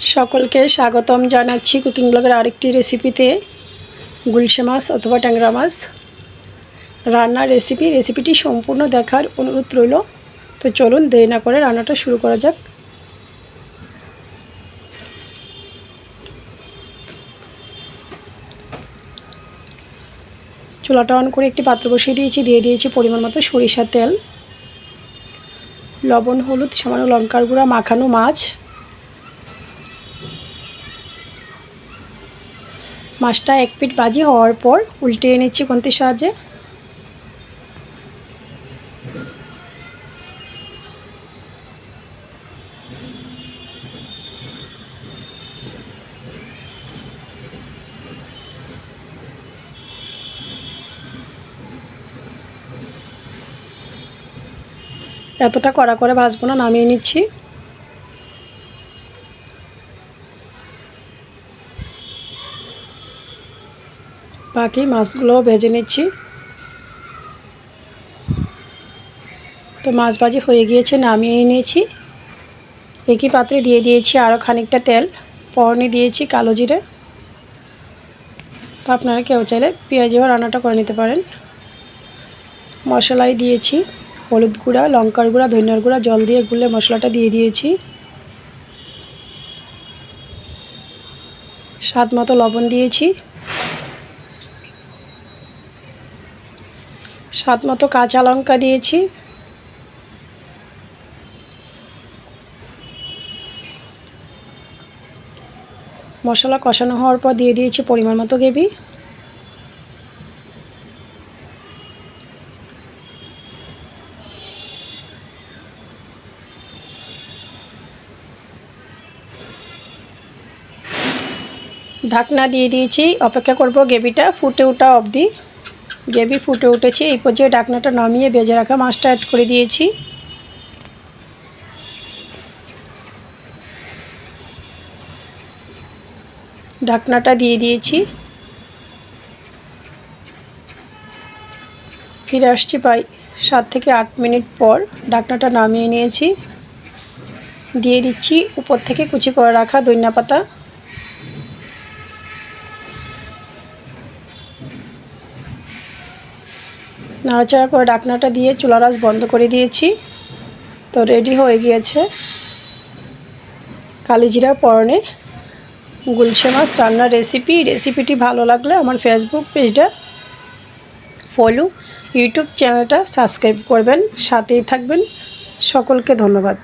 সকলকে স্বাগতম জানাচ্ছি কুকিং ব্লগের আরেকটি রেসিপিতে গুলশে মাছ অথবা ট্যাংরা মাছ। রান্নার রেসিপি রেসিপিটি সম্পূর্ণ দেখার অনুরোধ রইল। তো চলুন দেরি না করে রান্নাটা শুরু করা যাক। চুলাটা অন করে একটি পাত্র বসিয়ে দিয়েছি, দিয়ে দিয়েছি পরিমাণ মতো সরিষার তেল। লবণ, হলুদ, সামান্য লঙ্কার গুঁড়া, মাখানো মাছ। মাছটা এক পিঠ বাজি হওয়ার পর উল্টিয়ে নিচ্ছি কন্তির সাহায্যে। এতটা কড়া করে ভাজবো না, নামিয়ে নিচ্ছি। বাকি মাছগুলো ভেজে নিচ্ছি। তো মাছ ভাজি হয়ে গিয়েছে, নামিয়ে নিয়েছি। একই পাত্রে দিয়ে দিয়েছি আরও খানিকটা তেল পরনে দিয়েছি কালো জিরে। তো আপনারা কেউ চাইলে পেঁয়াজেও রান্নাটা করে নিতে পারেন। মশলাই দিয়েছি, হলুদ গুঁড়া, লঙ্কার গুঁড়া, ধনিয়ার গুঁড়া, জল দিয়ে গুলে মশলাটা দিয়ে দিয়েছি। স্বাদ মতো লবণ দিয়েছি। স্বাদ মতো কাঁচা লঙ্কা দিয়েছি। মশলা কষানো হওয়ার পর দিয়ে দিয়েছি পরিমাণ মতো গ্রেভি। ঢাকনা দিয়ে দিয়েছি, অপেক্ষা করব গ্রেভিটা ফুটে ওঠা অবধি। গ্রেভি ফুটে উঠেছে। এই পর্যায়ে ডাকনাটা নামিয়ে ভেজে রাখা মাছটা অ্যাড করে দিয়েছি। ঢাকনাটা দিয়ে দিয়েছি। ফিরে আসছি প্রায় সাত থেকে আট মিনিট পর ঢাকনাটা নামিয়ে নিয়েছি। দিয়ে দিচ্ছি উপর থেকে কুচি করে রাখা দইনা পাতা। নাড়াচাড়া করে ডাকনাটা দিয়ে চুলা রাস বন্ধ করে দিয়েছি। তো রেডি হয়ে গিয়েছে। কালিজিরা পরনে গুলশে মাছ রান্নার রেসিপি রেসিপিটি ভালো লাগলে আমার ফেসবুক পেজটা ফলো ইউটিউব চ্যানেলটা সাবস্ক্রাইব করবেন। সাথেই থাকবেন। সকলকে ধন্যবাদ।